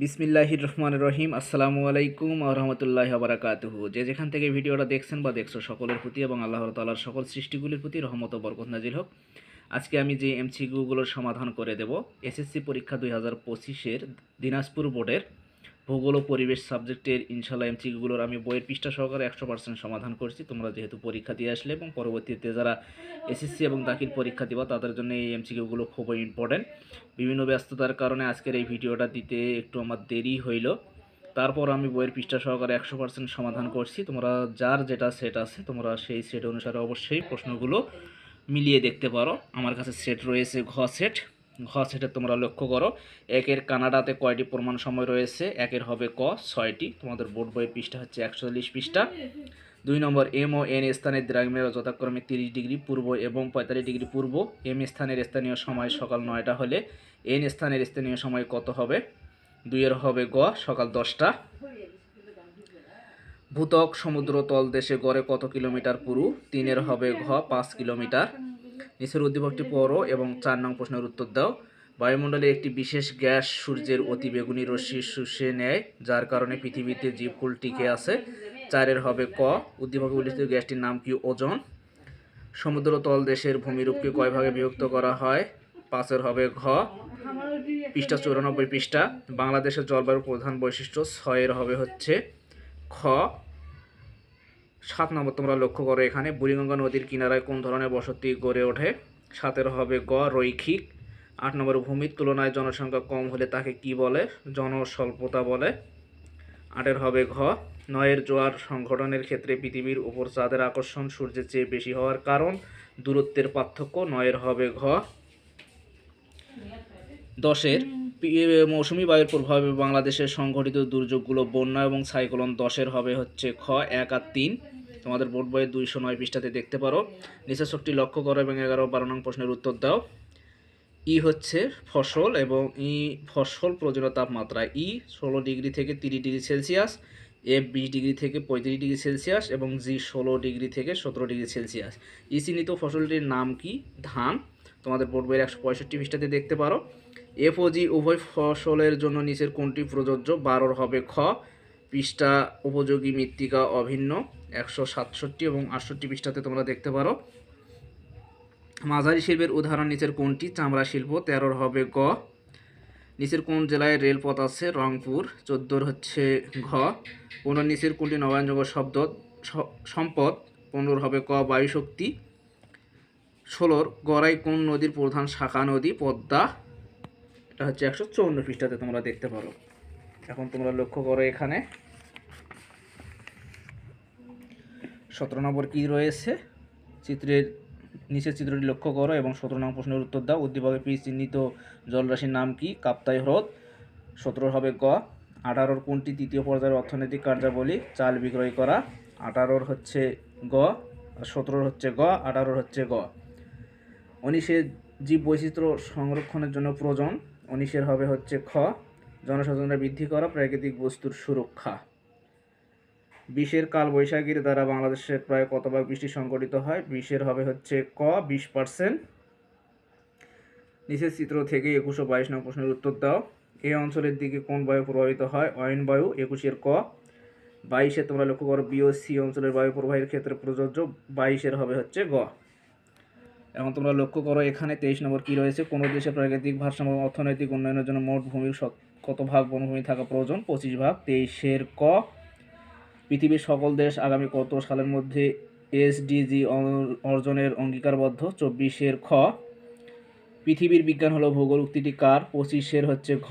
বিসমিল্লাহির রহমান রহিম। আসসালামু আলাইকুম রহমতুল্লাহ আবরাকাতহু যে যেখান থেকে ভিডিওটা দেখছেন বা দেখছ সকলের প্রতি এবং আল্লাহ তালার সকল সৃষ্টিগুলির প্রতি রহমত বরকত নাজিল হোক, আজকে আমি যে এমসিকিউগুলোর সমাধান করে দেব এসএসসি পরীক্ষা দুই হাজার পঁচিশের দিনাজপুর বোর্ডের। ভূগোল ও পরিবেশ সাবজেক্টের ইনশাল্লাহ এমসিকিউগুলোর আমি বইয়ের পৃষ্ঠা সহকারে একশো পার্সেন্ট সমাধান করছি। তোমরা যেহেতু পরীক্ষা দিয়ে আসলে এবং পরবর্তীতে যারা এসএসসি এবং দাখিল পরীক্ষা দিবা, তাদের জন্য এই এমসিকিউগুলো খুবই ইম্পর্টেন্ট বিভিন্ন ব্যস্ততার কারণে আজকের এই ভিডিওটা দিতে একটু আমার দেরি হইল। তারপর আমি বইয়ের পৃষ্ঠা সহকারে একশো পার্সেন্ট সমাধান করছি। তোমরা যার যেটা সেট আছে, তোমরা সেই সেট অনুসারে অবশ্যই প্রশ্নগুলো মিলিয়ে দেখতে পারো। আমার কাছে সেট রয়েছে ঘ সেট ঘ সেটা তোমরা লক্ষ্য করো। একের কানাডাতে কয়টি প্রমাণ সময় রয়েছে? একের হবে ক, ছয়টি। তোমাদের বোর্ড বইয়ের পৃষ্ঠা হচ্ছে একচল্লিশ পৃষ্ঠা। দুই নম্বর, এম ও এন স্থানের দ্রাঘিমের যথাক্রমে তিরিশ ডিগ্রি পূর্ব এবং পঁয়তাল্লিশ ডিগ্রি পূর্ব। এম স্থানের স্থানীয় সময় সকাল নয়টা হলে। এন স্থানের স্থানীয় সময় কত হবে? দুইয়ের হবে গ, সকাল দশটা। ভূতক সমুদ্র তল দেশে গড়ে কত কিলোমিটার পুরু? তিনের হবে ঘ, পাঁচ কিলোমিটার। নিচের উদ্দীপকটি পড়ো এবং চার নং প্রশ্নের উত্তর দাও। বায়ুমণ্ডলে একটি বিশেষ গ্যাস সূর্যের অতি বেগুনি রশ্মি শুষে নেয়, যার কারণে পৃথিবীতে জীবকুল টিকে আছে। চারের হবে ক, উদ্দীপকে উল্লিখিত গ্যাসটির নাম কি ওজন? সমুদ্র তল দেশের ভূমিরূপকে কয় ভাগে বিভক্ত করা হয়? পাঁচের হবে ঘ, পৃষ্ঠা চৌরানব্বই পৃষ্ঠা। বাংলাদেশের জলবায়ুর প্রধান বৈশিষ্ট্য ছয়ের হবে হচ্ছে খ সাত নম্বর তোমরা লক্ষ্য করো এখানে, বুড়িগঙ্গা নদীর কিনারায় কোন ধরনের বসতি গড়ে ওঠে? সাতের হবে গ, রৈখিক। আট নম্বর, ভূমির তুলনায় জনসংখ্যা কম হলে তাকে কি বলে? জনস্বল্পতা বলে। আটের হবে ঘ, নয়ের জোয়ার সংঘটনের ক্ষেত্রে পৃথিবীর উপর চাঁদের আকর্ষণ সূর্যের চেয়ে বেশি হওয়ার কারণ, দূরত্বের পার্থক্য নয়ের হবে ঘ। দশের মৌসুমি বায়ুর প্রভাবে বাংলাদেশের সংঘটিত দুর্যোগগুলো বন্যা এবং সাইক্লোন দশের হবে হচ্ছে খ, এক আর তিন। তোমাদের বোর্ড বইয়ের দুইশো নয় পৃষ্ঠাতে দেখতে পারো। নিচের শক্তি লক্ষ্য করো এবং এগারো বারো নং প্রশ্নের উত্তর দাও। ই হচ্ছে ফসল এবং ই ফসল প্রয়োজনীয় তাপমাত্রা। ই ষোলো ডিগ্রি থেকে তিরিশ ডিগ্রি সেলসিয়াস, এফ বিশ ডিগ্রি থেকে পঁয়ত্রিশ ডিগ্রি সেলসিয়াস এবং জি ষোলো ডিগ্রি থেকে সতেরো ডিগ্রি সেলসিয়াস। ই চিহ্নিত ফসলটির নাম কি? ধান। তোমাদের বোর্ড বইয়ের একশো পঁয়ষট্টি পৃষ্ঠাতে দেখতে পারো। এফ ও জি উভয় ফসলের জন্য নিচের কোনটি প্রযোজ্য? বারোর হবে খ। পৃষ্ঠা উপযোগী মৃত্তিকা অভিন্ন, একশো সাতষট্টি এবং আটষট্টি পৃষ্ঠাতে তোমরা দেখতে পারো। মাঝারি শিল্পের উদাহরণ নিচের কোনটি? চামড়া শিল্প, তেরোর হবে গ। নিচের কোন জেলায় রেলপথ আছে? রংপুর। চোদ্দোর হচ্ছে ঘ। পনেরো নিচের কোনটি নবায়নযোগ্য শব্দ? সম্পদ। পনেরোর হবে ক, বায়ুশক্তি। ষোলোর গড়াই কোন নদীর প্রধান শাখা নদী? পদ্মা। এটা হচ্ছে একশো চৌন্ন পৃষ্ঠাতে তোমরা দেখতে পারো। এখন তোমরা লক্ষ্য করো এখানে। সতেরো নম্বর কী রয়েছে? চিত্রের নিচের চিত্রটি লক্ষ্য করো এবং সতেরো নম্বর প্রশ্নের উত্তর দাও। উদ্দীপকের পি চিহ্নিত জলরাশির নাম কি? কাপ্তাই হ্রদ। সতেরো হবে গ। আঠারোর কোনটি তৃতীয় পর্যায়ের অর্থনৈতিক কার্যাবলী? চাল বিক্রয় করা। আঠারোর হচ্ছে গ। আর সতেরোর হচ্ছে গ। আঠারোর হচ্ছে গ। উনিশে জীব বৈচিত্র্য সংরক্ষণের জন্য প্রয়োজন। উনিশের হবে হচ্ছে খ জনসচেতনতা বৃদ্ধি করা প্রাকৃতিক বস্তুর সুরক্ষা। বিশের কাল বৈশাখীর দ্বারা বাংলাদেশের প্রায় কত ভাগ বৃষ্টি সংঘটিত হয়? বিশের হবে হচ্ছে ক, বিশ পার্সেন্ট। নিচের চিত্র থেকে একুশো বাইশ নং প্রশ্নের উত্তর দাও। এই অঞ্চলের দিকে কোন বায়ু প্রভাবিত হয়? অয়ন বায়ু, একুশের ক। বাইশে তোমরা লক্ষ্য করো, বি ও সি অঞ্চলের বায়ু প্রবাহের ক্ষেত্রে প্রযোজ্য। বাইশের হবে হচ্ছে গ। এখন তোমরা লক্ষ্য করো, এখানে তেইশ নম্বর কী রয়েছে? কোনো দেশে প্রাকৃতিক ভারসাম্য অর্থনৈতিক উন্নয়নের জন্য মোট ভূমির কত ভাগ বনভূমি থাকা প্রয়োজন? পঁচিশ ভাগ। তেইশের ক, পৃথিবীর সকল দেশ আগামী কত সালের মধ্যে এসডিজি অর্জনের অঙ্গীকারবদ্ধ? চব্বিশের খ, পৃথিবীর বিজ্ঞান হলো ভূগোল, উক্তিটি কার? পঁচিশের হচ্ছে ঘ,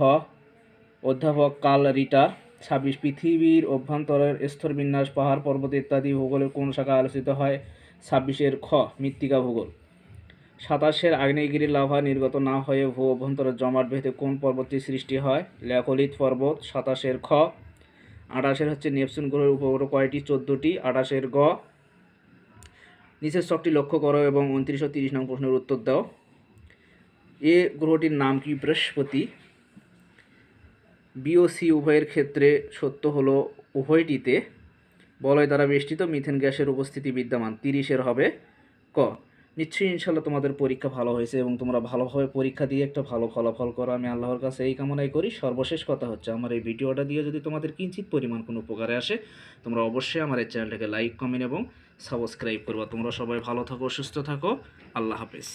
অধ্যাপক কাল রিটার। ছাব্বিশ, পৃথিবীর অভ্যন্তরের স্তরবিন্যাস পাহাড়, পর্বত ইত্যাদি ভূগোলের কোন শাখা আলোচিত হয়? ছাব্বিশের খ, মৃত্তিকা ভূগোল। সাতাশের আগ্নেয়গিরি লাভা নির্গত না হয়ে ভূ অভ্যন্তরের জমাট ভেদে কোন পর্বতটি সৃষ্টি হয়? ল্যাকলিত পর্বত, সাতাশের খ। আঠাশের হচ্ছে নেপচুন গ্রহের উপগ্রহ কয়টি? চোদ্দোটি। আঠাশের গ। নিচের শখটি লক্ষ্য করো এবং উনত্রিশশো তিরিশ নং প্রশ্নের উত্তর দাও। এ গ্রহটির নাম কি? বৃহস্পতি। বি ও সি উভয়ের ক্ষেত্রে সত্য হলো উভয়টিতে বলয় দ্বারা বেষ্টিত মিথেন গ্যাসের উপস্থিতি বিদ্যমান। তিরিশের হবে ক। নিশ্চয়ই ইনশাল্লাহ তোমাদের পরীক্ষা ভালো হয়েছে এবং তোমরা ভালোভাবে পরীক্ষা দিয়ে একটা ভালো ফলাফল করো। আমি আল্লাহর কাছে এই কামনাই করি। সর্বশেষ কথা হচ্ছে, আমার এই ভিডিওটা দিয়ে যদি তোমাদের কিঞ্চিত পরিমাণ কোনো উপকারে আসে, তোমরা অবশ্যই আমার এই চ্যানেলটাকে লাইক, কমেন্ট এবং সাবস্ক্রাইব করবা। তোমরা সবাই ভালো থাকো, সুস্থ থাকো। আল্লাহ হাফেজ।